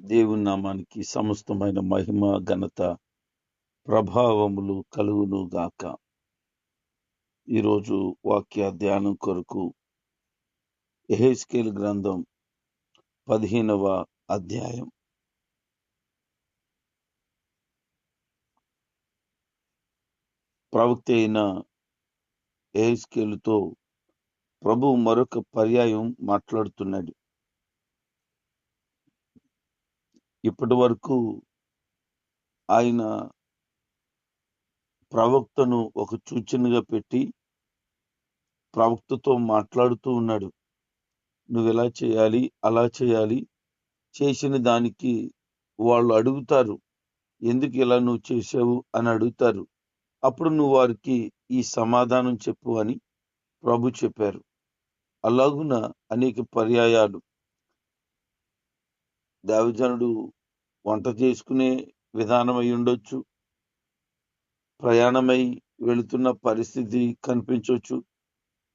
దేవుని నామానికి సమస్తమైన మహిమ ఘనత ప్రభావములు కలుగును గాక. ఈరోజు వాక్య ధ్యానం కొరకు ఎహెస్కేల్ గ్రంథం పదిహేనవ అధ్యాయం. ప్రవక్త అయిన ఎహెస్కేలుతో ప్రభు మరొక పర్యాయం మాట్లాడుతున్నాడు. ఇప్పటి వరకు ఆయన ప్రవక్తను ఒక సూచనగా పెట్టి ప్రవక్తతో మాట్లాడుతూ ఉన్నాడు. నువ్వు ఎలా చేయాలి అలా చేయాలి చేసిన దానికి వాళ్ళు అడుగుతారు. ఎందుకు ఇలా నువ్వు చేసావు అని అడుగుతారు. అప్పుడు నువ్వు వారికి ఈ సమాధానం చెప్పు అని ప్రభు చెప్పారు. అలాగున అనేక పర్యాయాలు. దేవజనుడు వంట చేసుకునే విధానమై ఉండొచ్చు. ప్రయాణమై వెళుతున్న పరిస్థితి కనిపించవచ్చు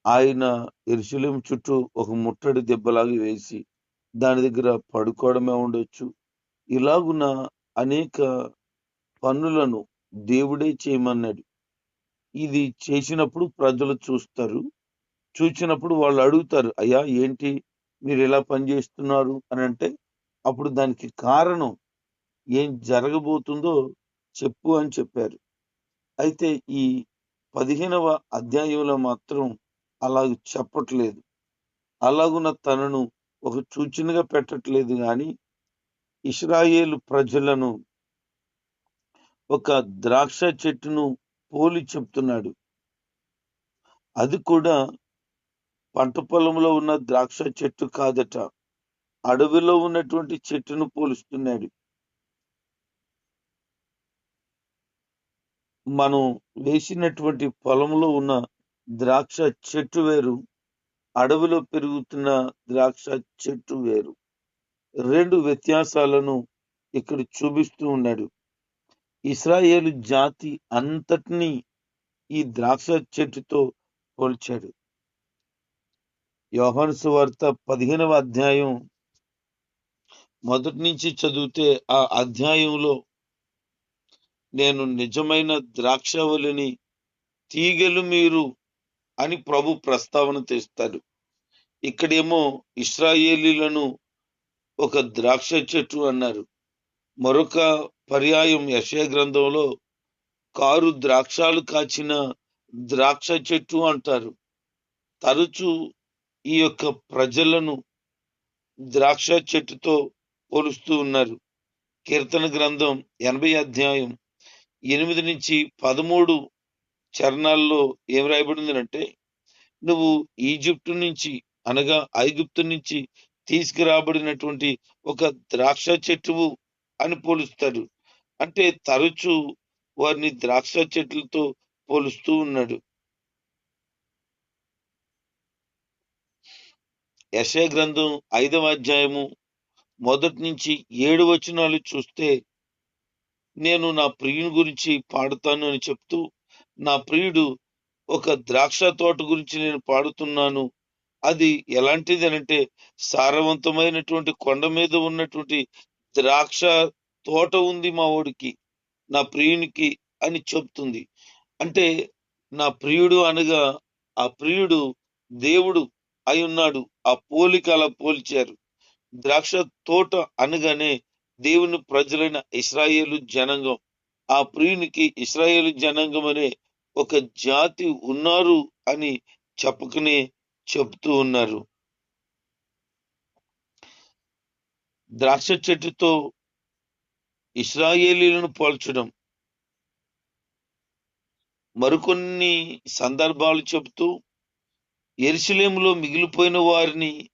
ఆయన ఎరుశలేం చుట్టూ ఒక ముట్టడి దెబ్బలాగి వేసి దాని దగ్గర పడుకోవడమే ఉండొచ్చు. ఇలాగున అనేక పనులను దేవుడే చేయమన్నాడు. ఇది చేసినప్పుడు ప్రజలు చూస్తారు. చూసినప్పుడు వాళ్ళు అడుగుతారు అయ్యా ఏంటి? మీరు ఎలా పనిచేస్తున్నారు అని అంటే అప్పుడు దానికి కారణం ఏం జరగబోతుందో చెప్పు అని చెప్పారు. అయితే ఈ పదిహేనవ అధ్యాయంలో మాత్రం అలాగ చెప్పట్లేదు. అలాగున తనను ఒక సూచనగా పెట్టట్లేదు కానీ ఇస్రాయేలు ప్రజలను ఒక ద్రాక్ష చెట్టును పోలి చెప్తున్నాడు. అది కూడా పంట పొలంలో ఉన్న ద్రాక్ష చెట్టు కాదట. అడవిలో ఉన్నటువంటి చెట్టును పోలుస్తున్నాడు. మనం వేసినటువంటి పొలంలో ఉన్న ద్రాక్ష చెట్టు వేరు అడవిలో పెరుగుతున్న ద్రాక్ష చెట్టు వేరు. రెండు వ్యత్యాసాలను ఇక్కడ చూపిస్తూ ఉన్నాడు. ఇస్రాయేలు జాతి అంతటినీ ఈ ద్రాక్ష చెట్టుతో పోల్చాడు. యోహాను సువార్త పదిహేనవ అధ్యాయం మొదటి నుంచి చదివితే ఆ అధ్యాయంలో నేను నిజమైన ద్రాక్షవలిని తీగలు మీరు అని ప్రభు ప్రస్తావన తెస్తాడు. ఇక్కడేమో ఇస్రాయేలీలను ఒక ద్రాక్ష చెట్టు అన్నారు. మరొక పర్యాయం యశయ గ్రంథంలో కారు ద్రాక్షాలు కాచిన ద్రాక్ష చెట్టు అంటారు. తరచు ఈ యొక్క ప్రజలను ద్రాక్ష చెట్టుతో పోలుస్తూ ఉన్నారు. కీర్తన గ్రంథం ఎనభై అధ్యాయం ఎనిమిది నుంచి పదమూడు చరణాల్లో ఏం రాయబడింది అంటే నువ్వు ఈజిప్టు నుంచి అనగా ఐగుప్తు నుంచి తీసుకురాబడినటువంటి ఒక ద్రాక్ష చెట్టువు అని పోలుస్తాడు. అంటే తరచు వారిని ద్రాక్ష చెట్లతో పోలుస్తూ ఉన్నాడు. యశ గ్రంథం ఐదవ అధ్యాయము మొదటి నుంచి ఏడు వచనాలు చూస్తే నేను నా ప్రియుని గురించి పాడుతాను అని చెప్తూ నా ప్రియుడు ఒక ద్రాక్ష తోట గురించి నేను పాడుతున్నాను. అది ఎలాంటిది అంటే సారవంతమైనటువంటి కొండ మీద ఉన్నటువంటి ద్రాక్ష తోట ఉంది మా ఓడికి నా ప్రియునికి అని చెప్తుంది. అంటే నా ప్రియుడు అనగా ఆ ప్రియుడు దేవుడు అయి ఉన్నాడు ఆ పోలిక అలా పోల్చారు. ద్రాక్ష తోట అనగానే దేవుని ప్రజలైన ఇస్రాయేలు జనాంగం. ఆ ప్రియునికి ఇస్రాయేలు జనాంగం అనే ఒక జాతి ఉన్నారు అని చెప్పకనే చెప్తూ ఉన్నారు. ద్రాక్ష చెట్టుతో ఇస్రాయేలీలను పోల్చడం. మరికొన్ని సందర్భాలు చెబుతూ ఎరుసలేములో మిగిలిపోయిన వారిని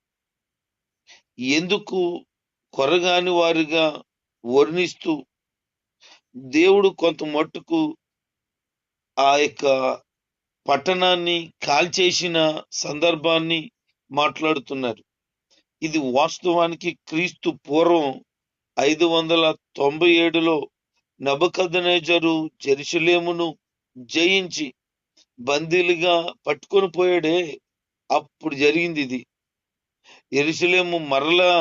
ఎందుకు కొరగాని వారిగా వర్ణిస్తూ దేవుడు కొంత మట్టుకు ఆ యొక్క పట్టణాన్ని కాల్చేసిన సందర్భాన్ని మాట్లాడుతున్నారు. ఇది వాస్తవానికి క్రీస్తు పూర్వం ఐదు వందల తొంభై ఏడులో నబకదనేజరు జెరుసలేమును జయించి బందీలుగా పట్టుకొని పోయాడే అప్పుడు జరిగింది ఇది. ఎరుసలేము మరలా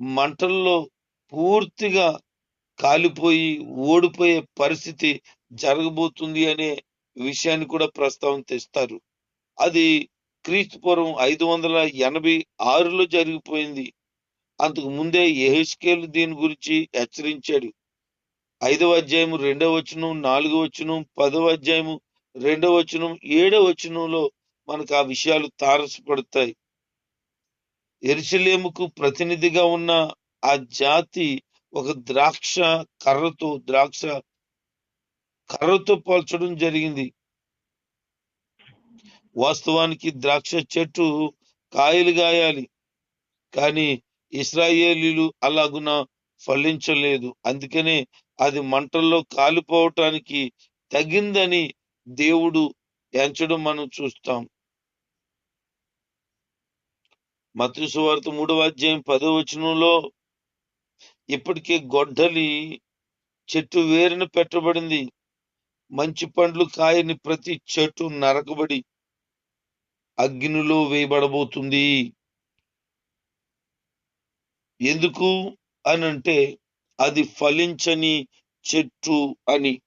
మంటల్లో పూర్తిగా కాలిపోయి ఓడిపోయే పరిస్థితి జరగబోతుంది అనే విషయాన్ని కూడా ప్రస్తావన తెస్తారు. అది క్రీస్తు పూర్వం ఐదు వందల ఎనభై ఆరులో జరిగిపోయింది. అంతకు ముందే ఎహెస్కేలు దీని గురించి హెచ్చరించాడు. ఐదవ అధ్యాయము రెండవ వచనం నాలుగవ వచనం పదవ అధ్యాయము రెండవ వచనం ఏడవ వచనంలో మనకు ఆ విషయాలు తారసపడతాయి. ఎరుసలేముకు ప్రతినిధిగా ఉన్న ఆ జాతి ఒక ద్రాక్ష కర్రతో ద్రాక్ష కర్రతో పోల్చడం జరిగింది. వాస్తవానికి ద్రాక్ష చెట్టు కాయలు గాయాలి కానీ ఇస్రాయేలీలు అలాగున ఫలించలేదు. అందుకనే అది మంటల్లో కాలిపోవటానికి తగిందని దేవుడు ఎంచడం మనం చూస్తాం. మతృ మూడవ అధ్యాయం పదో వచనంలో ఇప్పటికే గొడ్డలి చెట్టు వేరున పెట్టబడింది. మంచి పండ్లు కాయని ప్రతి చెట్టు నరకబడి అగ్నిలో వేయబడబోతుంది. ఎందుకు అని అంటే అది ఫలించని చెట్టు అని.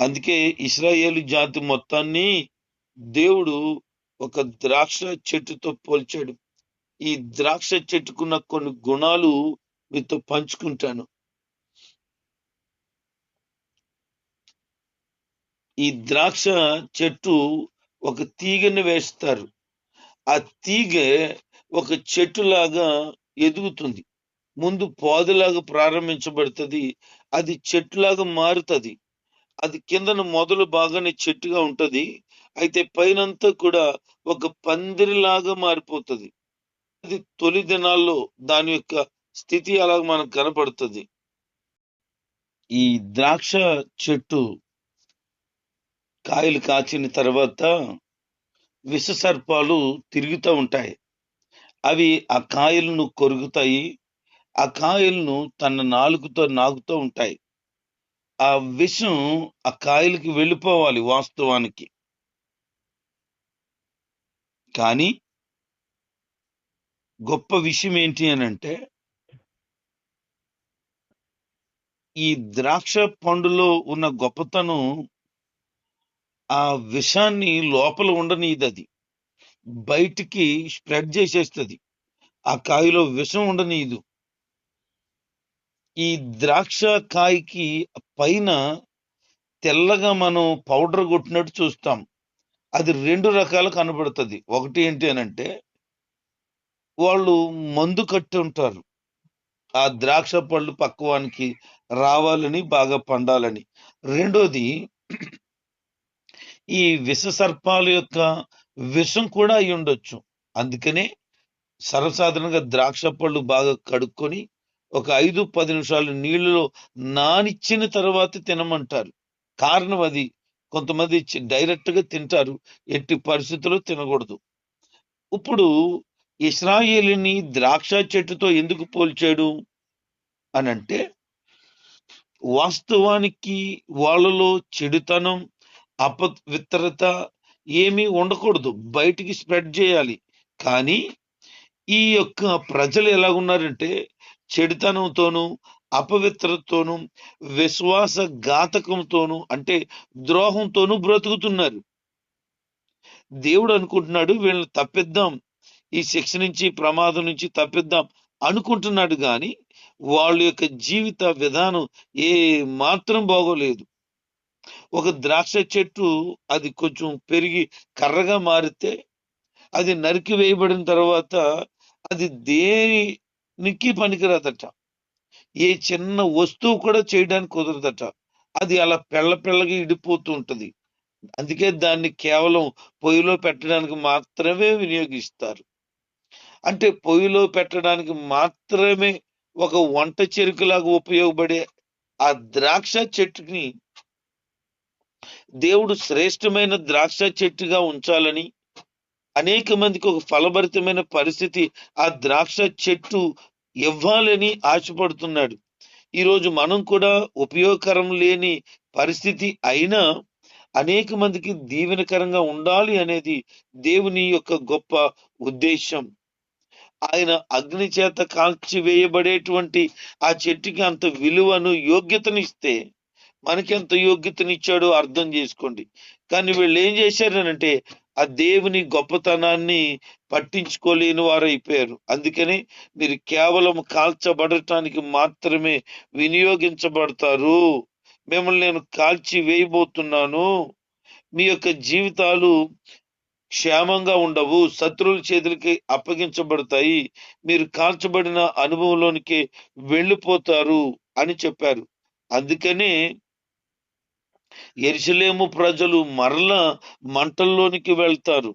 అందుకే ఇస్రాయేలు జాతి మొత్తాన్ని దేవుడు ఒక ద్రాక్ష చెట్టుతో పోల్చాడు. ఈ ద్రాక్ష చెట్టుకున్న కొన్ని గుణాలు మీతో పంచుకుంటాను. ఈ ద్రాక్ష చెట్టు ఒక తీగని వేస్తారు. ఆ తీగ ఒక చెట్టులాగా ఎదుగుతుంది. ముందు పాదులాగా ప్రారంభించబడుతుంది. అది చెట్టులాగా మారుతుంది. అది కిందన మొదలు బాగానే చెట్టుగా ఉంటది. అయితే పైనంతా కూడా ఒక పందిరిలాగా మారిపోతుంది. తొలి దినాల్లో దాని యొక్క స్థితి అలా మనకు కనపడుతుంది? ఈ ద్రాక్ష చెట్టు కాయలు కాచిన తర్వాత విష సర్పాలు తిరుగుతూ ఉంటాయి. అవి ఆ కాయలను కొరుకుతాయి. ఆ కాయలను తన నాలుగుతో నాగుతూ ఉంటాయి. ఆ విషం ఆ కాయలకి వెళ్ళిపోవాలి వాస్తవానికి. కానీ గొప్ప విషయం ఏంటి అని అంటే ఈ ద్రాక్ష పండులో ఉన్న గొప్పతనం ఆ విషాన్ని లోపల ఉండనీది అది బయటికి స్ప్రెడ్ చేసేస్తుంది. ఆ కాయలో విషం ఉండనీదు ఈ ద్రాక్ష కాయకి పైన తెల్లగా మనం పౌడర్ కొట్టినట్టు చూస్తాం. అది రెండు రకాలు కనబడుతుంది. ఒకటి ఏంటి అని అంటే వాళ్ళు మందు కట్టి ఉంటారు. ఆ ద్రాక్ష పళ్ళు పక్వానికి రావాలని బాగా పండాలని. రెండోది ఈ విష సర్పాల యొక్క విషం కూడా అయి ఉండొచ్చు. అందుకనే సర్వసాధారణంగా ద్రాక్ష పళ్ళు బాగా కడుక్కొని ఒక ఐదు పది నిమిషాలు నీళ్ళలో నానిచ్చిన తర్వాత తినమంటారు. కారణం అది. కొంతమంది డైరెక్ట్గా తింటారు. ఎట్టి పరిస్థితుల్లో తినకూడదు. ఇప్పుడు ఇస్రాయేలీని ద్రాక్ష చెట్టుతో ఎందుకు పోల్చాడు? అని అంటే వాస్తవానికి వాళ్ళలో చెడుతనం అపవిత్రత ఏమీ ఉండకూడదు. బయటికి స్ప్రెడ్ చేయాలి. కానీ ఈ యొక్క ప్రజలు ఎలా ఉన్నారంటే చెడుతనంతోనూ అపవిత్రతతోనూ విశ్వాస ఘాతకంతోనూ అంటే ద్రోహంతోనూ బ్రతుకుతున్నారు. దేవుడు అనుకుంటున్నాడు వీళ్ళని తప్పిద్దాం. ఈ శిక్ష నుంచి ప్రమాదం నుంచి తప్పిద్దాం అనుకుంటున్నాడు కానీ వాళ్ళ యొక్క జీవిత విధానం ఏ మాత్రం బాగోలేదు. ఒక ద్రాక్ష చెట్టు అది కొంచెం పెరిగి కర్రగా మారితే అది నరికి వేయబడిన తర్వాత అది దేనికి పనికిరాదట? ఏ చిన్న వస్తువు కూడా చేయడానికి కుదరదట. అది అలా పెళ్ళ పెళ్ళగా ఇడిపోతూ ఉంటుంది. అందుకే దాన్ని కేవలం పొయ్యిలో పెట్టడానికి మాత్రమే వినియోగిస్తారు. అంటే పొయ్యిలో పెట్టడానికి మాత్రమే ఒక వంట చెరుకులాగా ఉపయోగపడే ఆ ద్రాక్ష చెట్టుని దేవుడు శ్రేష్టమైన ద్రాక్ష చెట్టుగా ఉంచాలని అనేక మందికి ఒక ఫలభరితమైన పరిస్థితి ఆ ద్రాక్ష చెట్టు ఇవ్వాలని ఆశపడుతున్నాడు. ఈరోజు మనం కూడా ఉపయోగకరం లేని పరిస్థితి అయినా అనేక మందికి దీవెనకరంగా ఉండాలి అనేది దేవుని యొక్క గొప్ప ఉద్దేశం ఆయన అగ్ని చేత కాల్చి వేయబడేటువంటి ఆ చెట్టుకి అంత విలువను యోగ్యతనిస్తే మనకెంత మనకి ఎంత యోగ్యతనిచ్చాడో అర్థం చేసుకోండి. కానీ వీళ్ళు ఏం చేశారనంటే ఆ దేవుని గొప్పతనాన్ని పట్టించుకోలేని వారైపోయారు. అందుకని మీరు కేవలం కాల్చబడటానికి మాత్రమే వినియోగించబడతారు. మిమ్మల్ని నేను కాల్చి వేయబోతున్నాను. మీ యొక్క జీవితాలు క్షేమంగా ఉండవు శత్రువుల చేతులకి అప్పగించబడతాయి మీరు కాల్చబడిన అనుభవంలోనికి వెళ్ళిపోతారు అని చెప్పారు. అందుకనే ఎరిసలేము ప్రజలు మరలా మంటల్లోనికి వెళ్తారు.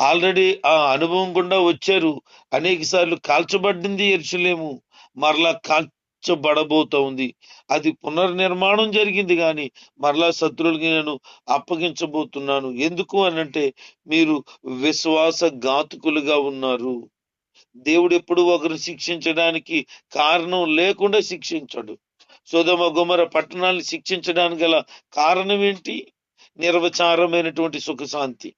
ఆల్రెడీ ఆ అనుభవం గుండా వచ్చారు. అనేక సార్లు కాల్చబడింది ఎరుసలేము మరలా కాల్చబడబోతోంది అది పునర్నిర్మాణం జరిగింది కానీ మరలా శత్రువులకి నేను అప్పగించబోతున్నాను. ఎందుకు అనంటే మీరు విశ్వాస ఘాతుకులుగా ఉన్నారు. దేవుడు ఎప్పుడు ఒకరు శిక్షించడానికి కారణం లేకుండా శిక్షించడు. సోదమ గుమర పట్టణాన్ని శిక్షించడానికి గల కారణం ఏంటి? నిర్వచారమైనటువంటి సుఖశాంతి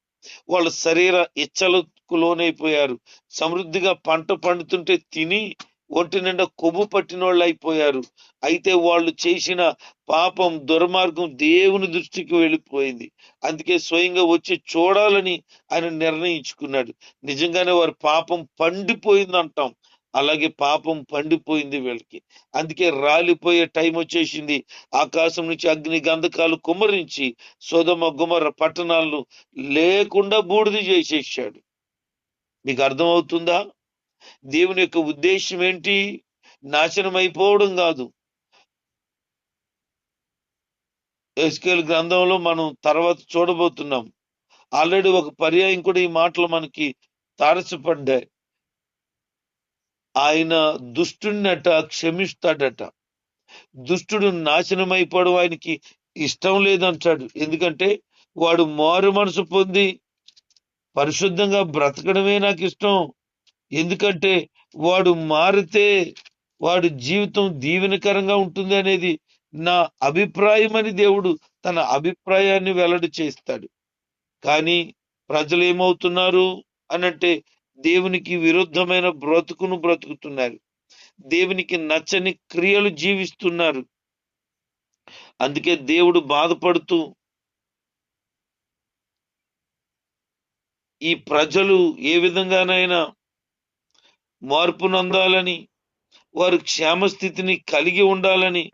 వాళ్ళ శరీర ఇచ్చలకు లోనైపోయారు. సమృద్ధిగా పంట పండుతుంటే తిని ఒంటి నిండా కొవ్వు పట్టిన వాళ్ళు అయిపోయారు. అయితే వాళ్ళు చేసిన పాపం దుర్మార్గం దేవుని దృష్టికి వెళ్ళిపోయింది. అందుకే స్వయంగా వచ్చి చూడాలని ఆయన నిర్ణయించుకున్నాడు. నిజంగానే వారి పాపం పండిపోయింది అంటాం. అలాగే పాపం పండిపోయింది వీళ్ళకి. అందుకే రాలిపోయే టైం వచ్చేసింది. ఆకాశం నుంచి అగ్ని గంధకాలు కుమ్మరించి సోదమ గుమర పట్టణాలను లేకుండా బూడిద చేసేసాడు. మీకు అర్థమవుతుందా? దేవుని యొక్క ఉద్దేశం ఏంటి? నాశనం అయిపోవడం కాదు. ఎస్కేల్ గ్రంథంలో మనం తర్వాత చూడబోతున్నాం. ఆల్రెడీ ఒక పర్యాయం కూడా ఈ మాటలు మనకి తారసపడ్డాయి. ఆయన దుష్టుడినట క్షమిస్తాడట. దుష్టుడు నాశనం అయిపోవడం ఆయనకి ఇష్టం లేదంటాడు. ఎందుకంటే వాడు మారు మనసు పొంది పరిశుద్ధంగా బ్రతకడమే నాకు ఇష్టం. ఎందుకంటే వాడు మారితే వాడి జీవితం దీవెనకరంగా ఉంటుంది అనేది నా అభిప్రాయం అని దేవుడు తన అభిప్రాయాన్ని వెల్లడి చేస్తాడు. కానీ ప్రజలు ఏమవుతున్నారు అనంటే దేవునికి విరుద్ధమైన బ్రతుకును బ్రతుకుతున్నారు. దేవునికి నచ్చని క్రియలు జీవిస్తున్నారు. అందుకే దేవుడు బాధపడుతూ ఈ ప్రజలు ఏ విధంగానైనా మార్పు నొందాలని వారి క్షేమస్థితిని కలిగి ఉండాలని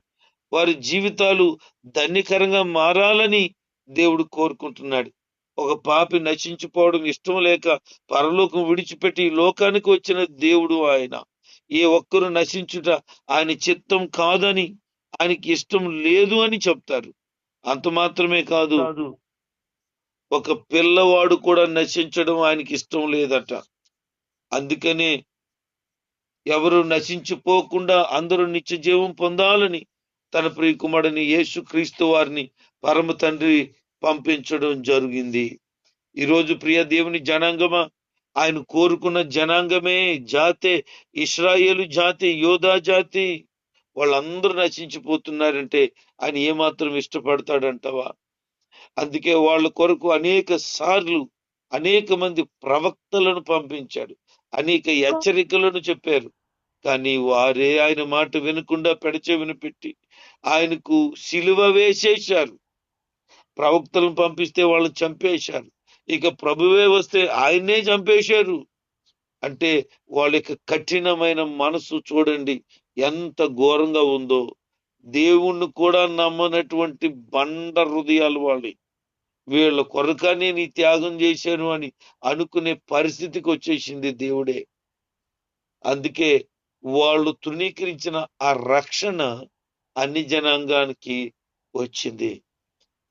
వారి జీవితాలు ధన్యకరంగా మారాలని దేవుడు కోరుకుంటున్నాడు. ఒక పాపి నశించిపోవడం ఇష్టం లేక పరలోకం విడిచిపెట్టి లోకానికి వచ్చిన దేవుడు ఆయన. ఏ ఒక్కరు నశించుట ఆయన చిత్తం కాదని ఆయనకి ఇష్టం లేదు అని చెప్తారు. అంత మాత్రమే కాదు. ఒక పిల్లవాడు కూడా నశించడం ఆయనకి ఇష్టం లేదట. అందుకనే ఎవరు నశించిపోకుండా అందరూ నిత్య జీవం పొందాలని తన ప్రియకుమారుని యేసు క్రీస్తు వారిని పరమ తండ్రి పంపించడం జరిగింది. ఈరోజు ప్రియ దేవుని జనాంగమా ఆయన కోరుకున్న జనాంగమే జాతే ఇస్రాయేలు జాతి యోధా జాతి. వాళ్ళందరూ నశించిపోతున్నారంటే ఆయన ఏమాత్రం ఇష్టపడతాడంటవా? అందుకే వాళ్ళ కొరకు అనేక సార్లు అనేక మంది ప్రవక్తలను పంపించాడు. అనేక హెచ్చరికలను చెప్పారు. కానీ వారే ఆయన మాట వినకుండా పెడచెవిని పెట్టి ఆయనకు సిలువ వేసేశారు. ప్రవక్తలను పంపిస్తే వాళ్ళని చంపేశారు. ఇక ప్రభువే వస్తే ఆయన్నే చంపేశారు. అంటే వాళ్ళ యొక్క కఠినమైన మనసు చూడండి ఎంత ఘోరంగా ఉందో. దేవుణ్ణి కూడా నమ్మనటువంటి బండ హృదయాలు వాళ్ళు వీళ్ళ కొరకనే నీ త్యాగం చేశాను అని అనుకునే పరిస్థితికి వచ్చేసింది దేవుడే. అందుకే వాళ్ళు తృణీకరించిన ఆ రక్షణ అన్ని జనాంగానికి వచ్చింది.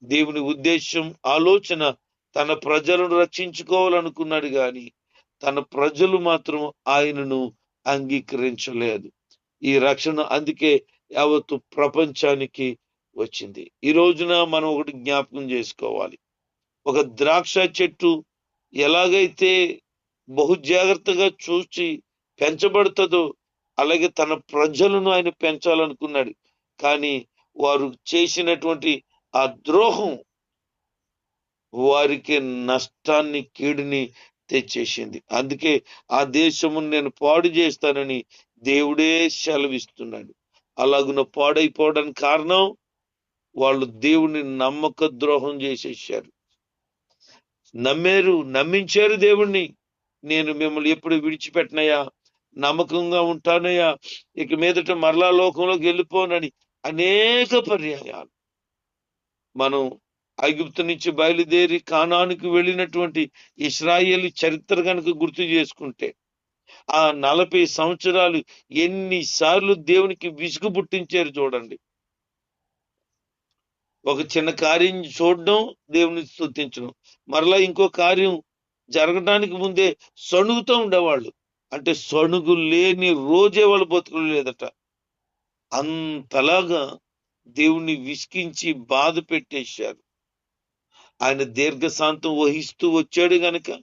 దేవుని ఉద్దేశం ఆలోచన తన ప్రజలను రక్షించుకోవాలనుకున్నాడు కానీ తన ప్రజలు మాత్రం ఆయనను అంగీకరించలేదు. ఈ రక్షణ అందుకే యావత్తు ప్రపంచానికి వచ్చింది. ఈ రోజున మనం ఒకటి జ్ఞాపకం చేసుకోవాలి. ఒక ద్రాక్ష చెట్టు ఎలాగైతే బహు జాగ్రత్తగా చూసి పెంచబడుతుందో అలాగే తన ప్రజలను ఆయన పెంచాలనుకున్నాడు. కానీ వారు చేసినటువంటి ఆ ద్రోహం వారికి నష్టాన్ని కీడుని తెచ్చేసింది. అందుకే ఆ దేశము నేను పాడు చేస్తానని దేవుడే సెలవిస్తున్నాడు. అలాగున పాడైపోవడానికి కారణం వాళ్ళు దేవుని నమ్మక ద్రోహం చేసేసారు. నమ్మారు నమ్మించారు దేవుణ్ణి. నేను మిమ్మల్ని ఎప్పుడు విడిచిపెట్టినయా నమ్మకంగా ఉంటానయ్యా. ఇక మీదట మరలా లోకంలోకి వెళ్ళిపోనని అనేక పర్యాయాలు. మనం ఐగుప్తు నుంచి బయలుదేరి కానానికి వెళ్ళినటువంటి ఇస్రాయేల్ చరిత్ర కనుక గుర్తు చేసుకుంటే ఆ నలభై సంవత్సరాలు ఎన్నిసార్లు దేవునికి విసుగు పుట్టించారు చూడండి. ఒక చిన్న కార్యం చూడడం దేవుని స్థుతించడం మరలా ఇంకో కార్యం జరగడానికి ముందే సణుగుతూ ఉండేవాళ్ళు. అంటే సణుగు లేని రోజే వాళ్ళు బతుకులు లేదట. అంతలాగా దేవుణ్ణి విసికించి బాధ పెట్టేశారు. ఆయన దీర్ఘశాంతం వహిస్తూ వచ్చాడు గనక.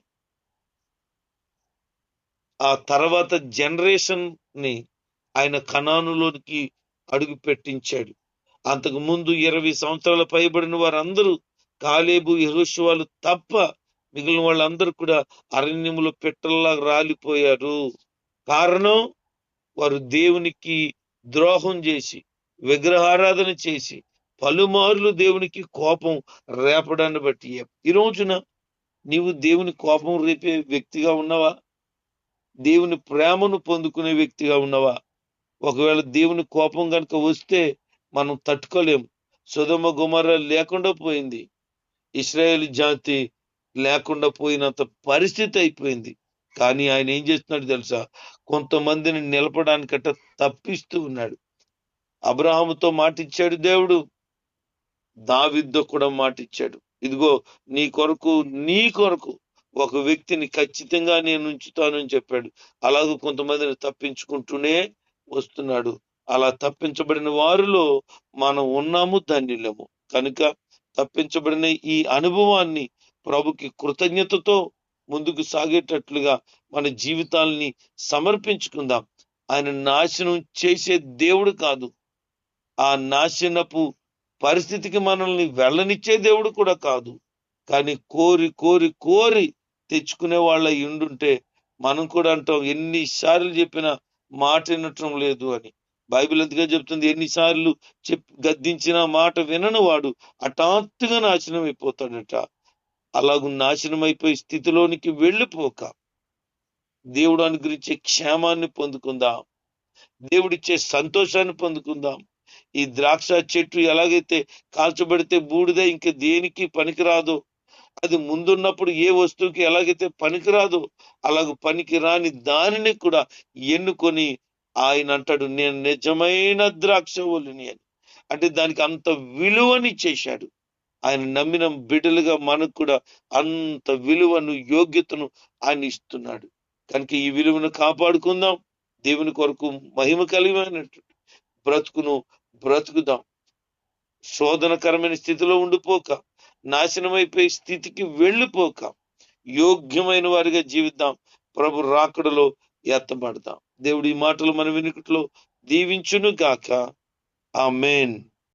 ఆ తర్వాత జనరేషన్ని ఆయన కణానులోనికి అడుగు పెట్టించాడు. అంతకు ముందు ఇరవై సంవత్సరాల పైబడిన వారందరూ కాలేబు యెహోషువలు తప్ప మిగిలిన వాళ్ళందరూ కూడా అరణ్యములో పెట్టల్లా రాలిపోయారు. కారణం వారు దేవునికి ద్రోహం చేసి విగ్రహారాధన చేసి పలుమార్లు దేవునికి కోపం రేపడాన్ని బట్టి. ఈ రోజున నీవు దేవుని కోపం రేపే వ్యక్తిగా ఉన్నావా? దేవుని ప్రేమను పొందుకునే వ్యక్తిగా ఉన్నావా? ఒకవేళ దేవుని కోపం కనుక వస్తే మనం తట్టుకోలేం సుధమ గుమర లేకుండా పోయింది. ఇస్రాయేల్ జాతి లేకుండా పోయినంత పరిస్థితి అయిపోయింది. కానీ ఆయన ఏం చేస్తున్నాడు తెలుసా? కొంతమందిని నిలపడానికట తప్పిస్తూ ఉన్నాడు. అబ్రహాముతో మాటిచ్చాడు దేవుడు. దావిద్దో కూడా మాటిచ్చాడు. ఇదిగో నీ కొరకు నీ కొరకు ఒక వ్యక్తిని ఖచ్చితంగా నేను ఉంచుతానని చెప్పాడు. అలాగే కొంతమందిని తప్పించుకుంటూనే వస్తున్నాడు. అలా తప్పించబడిన వారిలో మనం ఉన్నాము ధన్యులము. కనుక తప్పించబడిన ఈ అనుభవాన్ని ప్రభుకి కృతజ్ఞతతో ముందుకు సాగేటట్లుగా మన జీవితాల్ని సమర్పించుకుందాం. ఆయన నాశనం చేసే దేవుడు కాదు. ఆ నాశనపు పరిస్థితికి మనల్ని వెళ్ళనిచ్చే దేవుడు కూడా కాదు. కానీ కోరి కోరి కోరి తెచ్చుకునే వాళ్ళ ఇండుంటే మనం కూడా అంటాం ఎన్నిసార్లు చెప్పినా మాట వినటం లేదు అని. బైబిల్ ఎంతగా చెప్తుంది? ఎన్నిసార్లు చెప్ గద్దించిన మాట వినని వాడు. హఠాత్తుగా నాశనం అయిపోతాడట. అలాగూ నాశనం అయిపోయి స్థితిలోనికి వెళ్ళిపోక దేవుడు అనుగ్రహించే క్షేమాన్ని పొందుకుందాం. దేవుడిచ్చే సంతోషాన్ని పొందుకుందాం. ఈ ద్రాక్ష చెట్టు ఎలాగైతే కాల్చబడితే బూడిద ఇంక దేనికి పనికిరాదో అది ముందున్నప్పుడు ఏ వస్తువుకి ఎలాగైతే పనికిరాదో అలాగ పనికి రాని దానిని కూడా ఎన్నుకొని ఆయన అంటాడు నేను నిజమైన ద్రాక్ష అని. అంటే దానికి అంత విలువని చేశాడు. ఆయన నమ్మిన బిడ్డలుగా మనకు కూడా అంత విలువను యోగ్యతను ఆయన ఇస్తున్నాడు. కనుక ఈ విలువను కాపాడుకుందాం. దేవుని కొరకు మహిమ కలిగినట్టు బ్రతుకును బ్రతుకుదాం. శోధనకరమైన స్థితిలో ఉండిపోక. నాశనమైపోయే స్థితికి వెళ్ళిపోక. యోగ్యమైన వారిగా జీవిద్దాం. ప్రభు రాకడలో ఎత్తబడదాం. దేవుడి మాటలు మన వెనుకట్లో దీవించును గాక ఆ మేన్